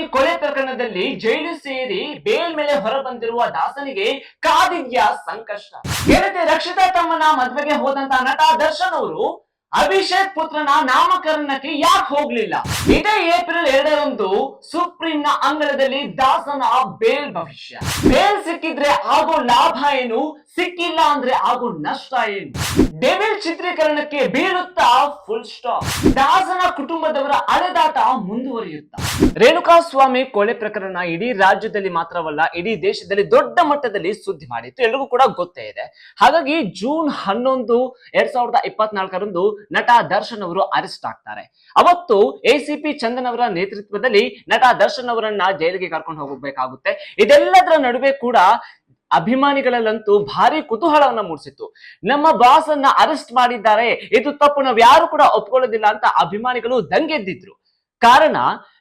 ರೇಣುಕಾಸ್ವಾಮಿ ಕೊಲೆ ಪ್ರಕರಣದಲ್ಲಿ ಜೈಲು ಸೇರಿ ಬೇಲ್ ಮೇಲೆ ಹೊರಬಂದಿರುವ ದಾಸನಿಗೆ ಕಾದಿದ್ಯಾ ಸಂಕಷ್ಟ. ಏನಂತೆ ರಕ್ಷಿತಾ ತಮ್ಮನ ಮದುವೆಗೆ ಹೋದಂತ ನಟ ದರ್ಶನ್ ಅವರು ಅಭಿಷೇಕ್ ಪುತ್ರನ ನಾಮಕರಣಕ್ಕೆ ಯಾಕೆ ಹೋಗ್ಲಿಲ್ಲ? ಇದೇ ಏಪ್ರಿಲ್ ಎರಡರಂದು ಸುಪ್ರೀಂನ ಅಂಗಳದಲ್ಲಿ ದಾಸನ ಬೇಲ್ ಭವಿಷ್ಯ. ಬೇಲ್ ಸಿಕ್ಕಿದ್ರೆ ಆಗೋ ಲಾಭ ಏನು? ಸಿಕ್ಕಿಲ್ಲ ಅಂದ್ರೆ ಆಗೋ ನಷ್ಟ ಏನು? ಡೆವಿಲ್ ಚಿತ್ರೀಕರಣಕ್ಕೆ ಬೀಳುತ್ತಾ ಫುಲ್ ಸ್ಟಾಪ್ ದಾಸನ ಕುಟುಂಬದವರ ಅಲೆದಾಟ ಮುಂದುವರಿಯುತ್ತಾ. ರೇಣುಕಾಸ್ವಾಮಿ ಕೊಲೆ ಪ್ರಕರಣ ಇಡೀ ರಾಜ್ಯದಲ್ಲಿ ಮಾತ್ರವಲ್ಲ, ಇಡೀ ದೇಶದಲ್ಲಿ ದೊಡ್ಡ ಮಟ್ಟದಲ್ಲಿ ಸುದ್ದಿ ಮಾಡಿತ್ತು. ಎಲ್ರಿಗೂ ಕೂಡ ಗೊತ್ತೇ ಇದೆ. ಹಾಗಾಗಿ ಜೂನ್ ಹನ್ನೊಂದು, ಎರಡ್ ಸಾವಿರದ ಇಪ್ಪತ್ನಾಲ್ಕರಂದು ನಟ ದರ್ಶನ್ ಅವರು ಅರೆಸ್ಟ್ ಆಗ್ತಾರೆ. ಅವತ್ತು ಎಸಿಪಿ ಚಂದನ್ ಅವರ ನೇತೃತ್ವದಲ್ಲಿ ನಟ ದರ್ಶನ್ ಅವರನ್ನ ಜೈಲಿಗೆ ಕರ್ಕೊಂಡು ಹೋಗಬೇಕಾಗುತ್ತೆ. ಇದೆಲ್ಲದರ ನಡುವೆ ಕೂಡ ಅಭಿಮಾನಿಗಳಲ್ಲಂತೂ ಭಾರಿ ಕುತೂಹಲವನ್ನ ಮೂಡಿಸಿತ್ತು. ನಮ್ಮ ಬಾಸ್ ಅನ್ನ ಅರೆಸ್ಟ್ ಮಾಡಿದ್ದಾರೆ. ಇದು ತಪ್ಪು, ನಾವು ಯಾರು ಕೂಡ ಒಪ್ಕೊಳ್ಳೋದಿಲ್ಲ ಅಂತ ಅಭಿಮಾನಿಗಳು ದಂಗೆದ್ದಿದ್ರು. ಕಾರಣ,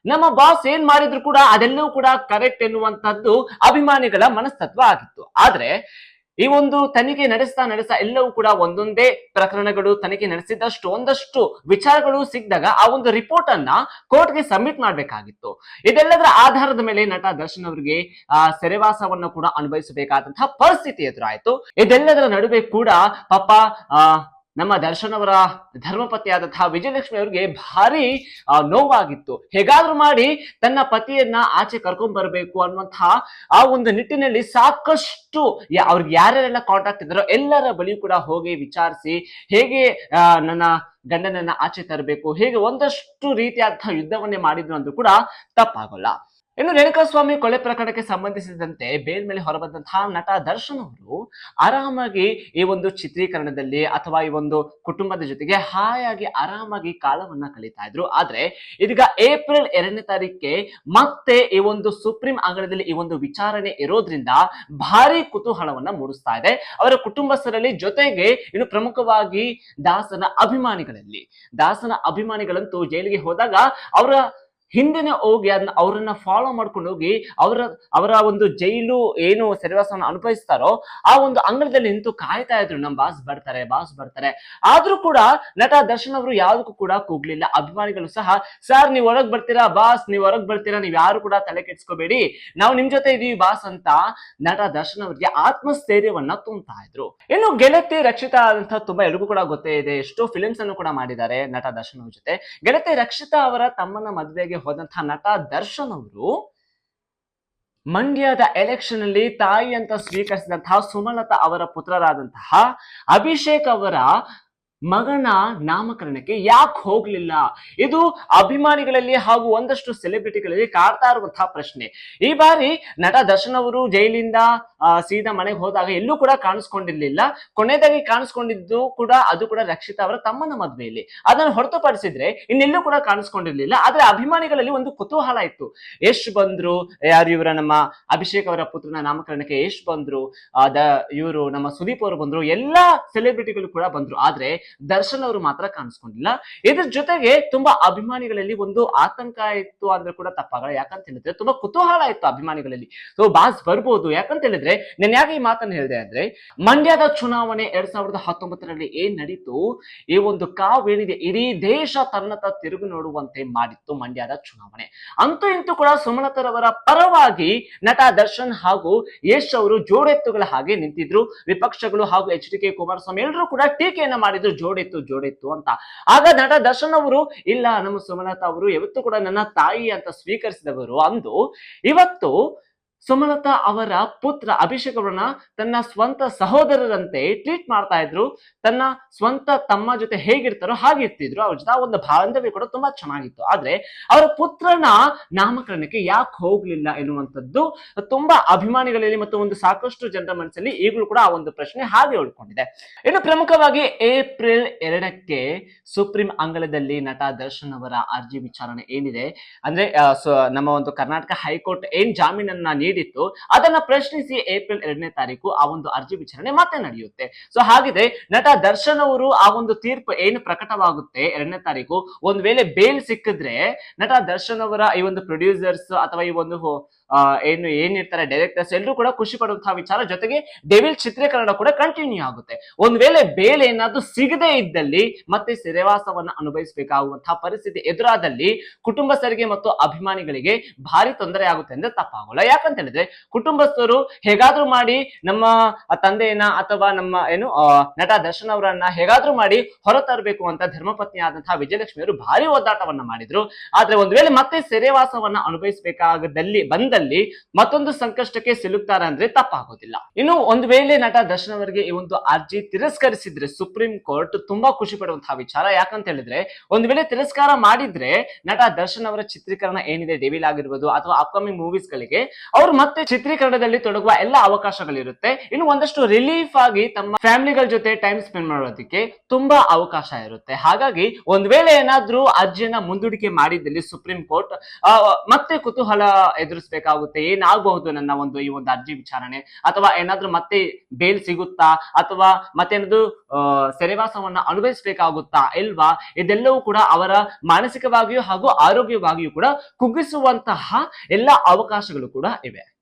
ನಮ್ಮ ಬಾಸ್ ಏನ್ ಮಾಡಿದ್ರು ಕೂಡ ಅದೆಲ್ಲವೂ ಕೂಡ ಕರೆಕ್ಟ್ ಎನ್ನುವಂತದ್ದು ಅಭಿಮಾನಿಗಳ ಮನಸ್ತತ್ವ ಆಗಿತ್ತು. ಆದ್ರೆ ಈ ಒಂದು ತನಿಖೆ ನಡೆಸ್ತಾ ನಡೆಸ್ತಾ ಎಲ್ಲವೂ ಕೂಡ ಒಂದೊಂದೇ ಪ್ರಕರಣಗಳು ತನಿಖೆ ನಡೆಸಿದ್ದಷ್ಟು ಒಂದಷ್ಟು ವಿಚಾರಗಳು ಸಿಕ್ಕಿದಾಗ ಆ ಒಂದು ರಿಪೋರ್ಟ್ ಅನ್ನ ಕೋರ್ಟ್ಗೆ ಸಬ್ಮಿಟ್ ಮಾಡಬೇಕಾಗಿತ್ತು. ಇದೆಲ್ಲದರ ಆಧಾರದ ಮೇಲೆ ನಟ ದರ್ಶನ್ ಅವರಿಗೆ, ಆ, ಸೆರೆವಾಸವನ್ನು ಕೂಡ ಅನುಭವಿಸಬೇಕಾದಂತಹ ಪರಿಸ್ಥಿತಿ ಎದುರಾಯಿತು. ಇದೆಲ್ಲದರ ನಡುವೆ ಕೂಡ ಪಾಪ, ಆ ನಮ್ಮ ದರ್ಶನವರ ಧರ್ಮಪತಿಯಾದಂತಹ ವಿಜಯಲಕ್ಷ್ಮಿ ಅವರಿಗೆ ಭಾರಿ ನೋವಾಗಿತ್ತು. ಹೇಗಾದ್ರೂ ಮಾಡಿ ತನ್ನ ಪತಿಯನ್ನ ಆಚೆ ಕರ್ಕೊಂಡ್ ಬರಬೇಕು ಅನ್ನುವಂತಹ ಆ ಒಂದು ನಿಟ್ಟಿನಲ್ಲಿ ಸಾಕಷ್ಟು ಅವ್ರಿಗೆ ಯಾರ್ಯಾರೆಲ್ಲ ಕಾಂಟ್ಯಾಕ್ಟ್ ಇದ್ದಾರೋ ಎಲ್ಲರ ಬಳಿಯೂ ಕೂಡ ಹೋಗಿ ವಿಚಾರಿಸಿ ಹೇಗೆ ನನ್ನ ಗಂಡನನ್ನ ಆಚೆ ತರಬೇಕು, ಹೇಗೆ ಒಂದಷ್ಟು ರೀತಿಯಾದಂತಹ ಯುದ್ಧವನ್ನೇ ಮಾಡಿದ್ರು ಅಂದ್ರೂ ಕೂಡ ತಪ್ಪಾಗಲ್ಲ. ಇನ್ನು ರೇಣುಕಾಸ್ವಾಮಿ ಕೊಲೆ ಪ್ರಕರಣಕ್ಕೆ ಸಂಬಂಧಿಸಿದಂತೆ ಬೇಲ್ ಮೇಲೆ ಹೊರಬಂದಂತಹ ನಟ ದರ್ಶನ್ ಅವರು ಆರಾಮಾಗಿ ಈ ಒಂದು ಚಿತ್ರೀಕರಣದಲ್ಲಿ ಅಥವಾ ಈ ಒಂದು ಕುಟುಂಬದ ಜೊತೆಗೆ ಹಾಯಾಗಿ ಆರಾಮಾಗಿ ಕಾಲವನ್ನ ಕಳೀತಾ ಇದ್ರು. ಆದ್ರೆ ಇದೀಗ ಏಪ್ರಿಲ್ ಎರಡನೇ ತಾರೀಕಿಗೆ ಮತ್ತೆ ಈ ಒಂದು ಸುಪ್ರೀಂ ಅಂಗಣದಲ್ಲಿ ಈ ಒಂದು ವಿಚಾರಣೆ ಇರೋದ್ರಿಂದ ಭಾರಿ ಕುತೂಹಲವನ್ನ ಮೂಡಿಸ್ತಾ ಇದೆ. ಅವರ ಕುಟುಂಬಸ್ಥರಲ್ಲಿ ಜೊತೆಗೆ ಇನ್ನು ಪ್ರಮುಖವಾಗಿ ದಾಸನ ಅಭಿಮಾನಿಗಳಲ್ಲಿ. ದಾಸನ ಅಭಿಮಾನಿಗಳಂತೂ ಜೈಲಿಗೆ ಹೋದಾಗ ಅವರ ಹಿಂದೆನೆ ಹೋಗಿ ಅದನ್ನ ಅವರನ್ನ ಫಾಲೋ ಮಾಡ್ಕೊಂಡು ಹೋಗಿ ಅವರ ಅವರ ಒಂದು ಜೈಲು ಏನು ಸೆರೆವಾಸವನ್ನು ಅನುಭವಿಸ್ತಾರೋ ಆ ಒಂದು ಅಂಗಳದಲ್ಲಿ ನಿಂತು ಕಾಯ್ತಾ ಇದ್ರು. ನಮ್ಮ ಬಾಸ್ ಬರ್ತಾರೆ ಬಾಸ್ ಬರ್ತಾರೆ. ಆದ್ರೂ ಕೂಡ ನಟ ದರ್ಶನ್ ಅವರು ಯಾವ್ದಕ್ಕೂ ಕೂಡ ಕೂಗ್ಲಿಲ್ಲ. ಅಭಿಮಾನಿಗಳು ಸಹ, ಸರ್, ನೀವು ಹೊರಗ್ ಬರ್ತೀರಾ? ಬಾಸ್ ನೀವು ಹೊರಗ್ ಬರ್ತೀರಾ? ನೀವ್ ಯಾರು ಕೂಡ ತಲೆ ಕೆಡ್ಸ್ಕೋಬೇಡಿ. ನಾವು ನಿಮ್ ಜೊತೆ ಇದೀವಿ ಬಾಸ್ ಅಂತ ನಟ ದರ್ಶನ್ ಅವರಿಗೆ ಆತ್ಮಸ್ಥೈರ್ಯವನ್ನ ತುಂಬ್ತಾ ಇದ್ರು. ಇನ್ನು ಗೆಳತಿ ರಕ್ಷಿತಾ ಅಂತ ತುಂಬಾ ಎಲ್ರಿಗೂ ಕೂಡ ಗೊತ್ತೇ ಇದೆ. ಎಷ್ಟೋ ಫಿಲಿಮ್ಸ್ ಅನ್ನು ಕೂಡ ಮಾಡಿದ್ದಾರೆ ನಟ ದರ್ಶನ್ ಅವ್ರ ಜೊತೆ. ಗೆಳತಿ ರಕ್ಷಿತಾ ಅವರ ತಮ್ಮನ ಮದುವೆಗೆ ಹೋದಂತಹ ನಟ ದರ್ಶನ್ ಅವರು ಮಂಡ್ಯದ ಎಲೆಕ್ಷನ್ ಅಲ್ಲಿ ತಾಯಿ ಅಂತ ಸ್ವೀಕರಿಸಿದಂತಹ ಸುಮಲತಾ ಅವರ ಪುತ್ರರಾದಂತಹ ಅಭಿಷೇಕ್ ಅವರ ಮಗನ ನಾಮಕರಣಕ್ಕೆ ಯಾಕೆ ಹೋಗ್ಲಿಲ್ಲ? ಇದು ಅಭಿಮಾನಿಗಳಲ್ಲಿ ಹಾಗೂ ಒಂದಷ್ಟು ಸೆಲೆಬ್ರಿಟಿಗಳಲ್ಲಿ ಕಾಡ್ತಾ ಇರುವಂತಹ ಪ್ರಶ್ನೆ. ಈ ಬಾರಿ ನಟ ದರ್ಶನ್ ಅವರು ಜೈಲಿಂದ ಸೀದಾ ಮನೆಗೆ ಹೋದಾಗ ಎಲ್ಲೂ ಕೂಡ ಕಾಣಿಸ್ಕೊಂಡಿರ್ಲಿಲ್ಲ. ಕೊನೆಯದಾಗಿ ಕಾಣಿಸ್ಕೊಂಡಿದ್ದು ಕೂಡ ಅದು ಕೂಡ ರಕ್ಷಿತಾ ಅವರ ತಮ್ಮನ ಮದುವೆಯಲ್ಲಿ. ಅದನ್ನು ಹೊರತುಪಡಿಸಿದ್ರೆ ಇನ್ನೆಲ್ಲೂ ಕೂಡ ಕಾಣಿಸ್ಕೊಂಡಿರ್ಲಿಲ್ಲ. ಆದ್ರೆ ಅಭಿಮಾನಿಗಳಲ್ಲಿ ಒಂದು ಕುತೂಹಲ ಇತ್ತು. ಎಷ್ಟು ಬಂದ್ರು, ಯಾರು ಇವರ ನಮ್ಮ ಅಭಿಷೇಕ್ ಅವರ ಪುತ್ರನ ನಾಮಕರಣಕ್ಕೆ ಎಷ್ಟು ಬಂದ್ರು ಇವರು ನಮ್ಮ ಸುದೀಪ್ ಅವರು ಬಂದ್ರು, ಎಲ್ಲಾ ಸೆಲೆಬ್ರಿಟಿಗಳು ಕೂಡ ಬಂದ್ರು. ಆದ್ರೆ ದರ್ಶನ್ ಅವರು ಮಾತ್ರ ಕಾಣಿಸ್ಕೊಂಡಿಲ್ಲ. ಇದ್ರ ಜೊತೆಗೆ ತುಂಬಾ ಅಭಿಮಾನಿಗಳಲ್ಲಿ ಒಂದು ಆತಂಕ ಇತ್ತು ಅಂದ್ರೆ ಕೂಡ ತಪ್ಪಾಗಲ್ಲ. ಯಾಕಂತ ಹೇಳಿದ್ರೆ ತುಂಬಾ ಕುತೂಹಲ ಇತ್ತು ಅಭಿಮಾನಿಗಳಲ್ಲಿ. ಸೊ ಬಾಸ್ ಬರ್ಬೋದು. ಯಾಕಂತ ಹೇಳಿದ್ರೆ ನಾನು ಯಾಕೆ ಈ ಮಾತನ್ನು ಹೇಳಿದೆ ಅಂದ್ರೆ, ಮಂಡ್ಯದ ಚುನಾವಣೆ ಎರಡ್ ಸಾವಿರದ ಹತ್ತೊಂಬತ್ತರಲ್ಲಿ ಏನ್ ನಡೀತು? ಈ ಒಂದು ಕಾವೇನಿದೆ ಇಡೀ ದೇಶ ತನ್ನತ ತಿರುಗಿ ನೋಡುವಂತೆ ಮಾಡಿತ್ತು ಮಂಡ್ಯದ ಚುನಾವಣೆ. ಅಂತೂ ಇಂತೂ ಕೂಡ ಸುಮಲತರವರ ಪರವಾಗಿ ನಟ ದರ್ಶನ್ ಹಾಗೂ ಯಶ್ ಅವರು ಜೋಡೆತ್ತುಗಳ ಹಾಗೆ ನಿಂತಿದ್ರು. ವಿಪಕ್ಷಗಳು ಹಾಗೂ ಎಚ್ ಡಿ ಕೆ ಕುಮಾರಸ್ವಾಮಿ ಎಲ್ಲರೂ ಕೂಡ ಟೀಕೆಯನ್ನು ಮಾಡಿದ್ರು. ಜೋಡೆತ್ತು, ಜೋಡಿತ್ತು ಅಂತ. ಆಗ ನಟ ದರ್ಶನ್ ಅವರು, ಇಲ್ಲ, ನಮ್ಮ ಸುಮಲತಾ ಅವರು, ಯಾವತ್ತೂ ಕೂಡ ನನ್ನ ತಾಯಿ ಅಂತ ಸ್ವೀಕರಿಸಿದವರು ಅಂದು, ಇವತ್ತು ಸುಮಲತಾ ಅವರ ಪುತ್ರ ಅಭಿಷೇಕ್ ಅವರನ್ನ ತನ್ನ ಸ್ವಂತ ಸಹೋದರರಂತೆ ಟ್ರೀಟ್ ಮಾಡ್ತಾ ಇದ್ರು. ತನ್ನ ಸ್ವಂತ ತಮ್ಮ ಜೊತೆ ಹೇಗಿರ್ತಾರೋ ಹಾಗೆ ಇರ್ತಿದ್ರು. ಅವ್ರ ಜೊತೆ ಒಂದು ಬಾಂಧವ್ಯ ಕೂಡ ತುಂಬಾ ಚೆನ್ನಾಗಿತ್ತು. ಆದ್ರೆ ಅವರ ಪುತ್ರನ ನಾಮಕರಣಕ್ಕೆ ಯಾಕೆ ಹೋಗ್ಲಿಲ್ಲ ಎನ್ನುವಂಥದ್ದು ತುಂಬಾ ಅಭಿಮಾನಿಗಳಲ್ಲಿ ಮತ್ತು ಒಂದು ಸಾಕಷ್ಟು ಜನರ ಮನಸ್ಸಲ್ಲಿ ಈಗಲೂ ಕೂಡ ಆ ಒಂದು ಪ್ರಶ್ನೆ ಹಾಗೆ ಉಳ್ಕೊಂಡಿದೆ. ಇನ್ನು ಪ್ರಮುಖವಾಗಿ ಏಪ್ರಿಲ್ ಎರಡಕ್ಕೆ ಸುಪ್ರೀಂ ಅಂಗಳದಲ್ಲಿ ನಟ ದರ್ಶನ್ ಅವರ ಅರ್ಜಿ ವಿಚಾರಣೆ ಏನಿದೆ ಅಂದ್ರೆ ನಮ್ಮ ಒಂದು ಕರ್ನಾಟಕ ಹೈಕೋರ್ಟ್ ಏನ್ ಜಾಮೀನನ್ನ ನೀಡಿತ್ತು. ಅದನ್ನ ಪ್ರಶ್ನಿಸಿ ಏಪ್ರಿಲ್ ಎರಡನೇ ತಾರೀಕು ಆ ಒಂದು ಅರ್ಜಿ ವಿಚಾರಣೆ ಮತ್ತೆ ನಡೆಯುತ್ತೆ. ಸೊ ಹಾಗಿದೆ, ನಟ ದರ್ಶನ್ ಅವರು ಆ ಒಂದು ತೀರ್ಪು ಏನು ಪ್ರಕಟವಾಗುತ್ತೆ ಎರಡನೇ ತಾರೀಕು? ಒಂದ್ ವೇಳೆ ಬೇಲ್ ಸಿಕ್ಕಿದ್ರೆ ನಟ ದರ್ಶನ್ ಅವರ ಈ ಒಂದು ಪ್ರೊಡ್ಯೂಸರ್ಸ್ ಅಥವಾ ಈ ಒಂದು ಏನು, ಏನಿರ್ತಾರೆ ಡೈರೆಕ್ಟರ್ಸ್ ಎಲ್ಲರೂ ಕೂಡ ಖುಷಿ ಪಡುವಂತಹ ವಿಚಾರ. ಜೊತೆಗೆ ಡೆವಿಲ್ ಚಿತ್ರೀಕರಣ ಕೂಡ ಕಂಟಿನ್ಯೂ ಆಗುತ್ತೆ. ಒಂದ್ ವೇಳೆ ಬೇಲ್ ಏನಾದ್ರೂ ಸಿಗದೇ ಇದ್ದಲ್ಲಿ ಮತ್ತೆ ಸೆರೆವಾಸವನ್ನ ಅನುಭವಿಸಬೇಕಾಗುವಂತಹ ಪರಿಸ್ಥಿತಿ ಎದುರಾದಲ್ಲಿ ಕುಟುಂಬಸ್ಥರಿಗೆ ಮತ್ತು ಅಭಿಮಾನಿಗಳಿಗೆ ಭಾರಿ ತೊಂದರೆ ಆಗುತ್ತೆ ಅಂದ್ರೆ ತಪ್ಪಾಗಲ್ಲ. ಯಾಕಂತ ಹೇಳಿದ್ರೆ ಕುಟುಂಬಸ್ಥರು ಹೇಗಾದ್ರೂ ಮಾಡಿ ನಮ್ಮ ತಂದೆಯನ್ನ ಅಥವಾ ನಮ್ಮ, ಏನು ನಟ ದರ್ಶನ್ ಅವರನ್ನ ಹೇಗಾದ್ರೂ ಮಾಡಿ ಹೊರತರಬೇಕು ಅಂತ ಧರ್ಮಪತ್ನಿ ಆದಂತಹ ವಿಜಯಲಕ್ಷ್ಮಿಯವರು ಭಾರಿ ಒದ್ದಾಟವನ್ನ ಮಾಡಿದ್ರು. ಆದ್ರೆ ಒಂದ್ ವೇಳೆ ಮತ್ತೆ ಸೆರೆವಾಸವನ್ನ ಅನುಭವಿಸಬೇಕಾಗದಲ್ಲಿ ಬಂದಲ್ಲಿ ಮತ್ತೊಂದು ಸಂಕಷ್ಟಕ್ಕೆ ಸಿಲುಕ್ತಾರೆ ಅಂದ್ರೆ ತಪ್ಪಾಗೋದಿಲ್ಲ. ಇನ್ನು ಒಂದ್ ವೇಳೆ ನಟ ದರ್ಶನ್ ಅವರಿಗೆ ಈ ಒಂದು ಅರ್ಜಿ ತಿರಸ್ಕರಿಸಿದ್ರೆ ಸುಪ್ರೀಂ ಕೋರ್ಟ್ ತುಂಬಾ ಖುಷಿ ಪಡುವಂತಹ ವಿಚಾರ. ಯಾಕಂತ ಹೇಳಿದ್ರೆ, ಒಂದ್ ವೇಳೆ ತಿರಸ್ಕಾರ ಮಾಡಿದ್ರೆ ನಟ ದರ್ಶನ್ ಅವರ ಚಿತ್ರೀಕರಣ ಏನಿದೆ ಡೆವಿಲ್ ಆಗಿರ್ಬೋದು ಅಥವಾ ಅಪ್ಕಮಿಂಗ್ ಮೂವೀಸ್ ಗಳಿಗೆ, ಅವ್ರು ಮತ್ತೆ ಚಿತ್ರೀಕರಣದಲ್ಲಿ ತೊಡಗುವ ಎಲ್ಲ ಅವಕಾಶಗಳಿರುತ್ತೆ. ಇನ್ನು ಒಂದಷ್ಟು ರಿಲೀಫ್ ಆಗಿ ತಮ್ಮ ಫ್ಯಾಮಿಲಿಗಳ ಜೊತೆ ಟೈಮ್ ಸ್ಪೆಂಡ್ ಮಾಡೋದಕ್ಕೆ ತುಂಬಾ ಅವಕಾಶ ಇರುತ್ತೆ. ಹಾಗಾಗಿ ಒಂದ್ ವೇಳೆ ಏನಾದ್ರೂ ಅರ್ಜಿಯನ್ನ ಮುಂದೂಡಿಕೆ ಮಾಡಿದಲ್ಲಿ ಸುಪ್ರೀಂ ಕೋರ್ಟ್ ಮತ್ತೆ ಕುತೂಹಲ ಎದುರಿಸಬೇಕಾಗುತ್ತೆ ಏನಾಗಬಹುದು ನನ್ನ ಒಂದು ಈ ಒಂದು ಅರ್ಜಿ ವಿಚಾರಣೆ? ಅಥವಾ ಏನಾದ್ರೂ ಮತ್ತೆ ಬೇಲ್ ಸಿಗುತ್ತಾ? ಅಥವಾ ಮತ್ತೇನಾದ್ರು ಆ, ಸೆರೆವಾಸವನ್ನ ಅನುಭವಿಸಬೇಕಾಗುತ್ತಾ? ಇಲ್ವಾ? ಇದೆಲ್ಲವೂ ಕೂಡ ಅವರ ಮಾನಸಿಕವಾಗಿಯೂ ಹಾಗೂ ಆರೋಗ್ಯವಾಗಿಯೂ ಕೂಡ ಕುಗ್ಗಿಸುವಂತಹ ಎಲ್ಲ ಅವಕಾಶಗಳು ಕೂಡ ಇವೆ.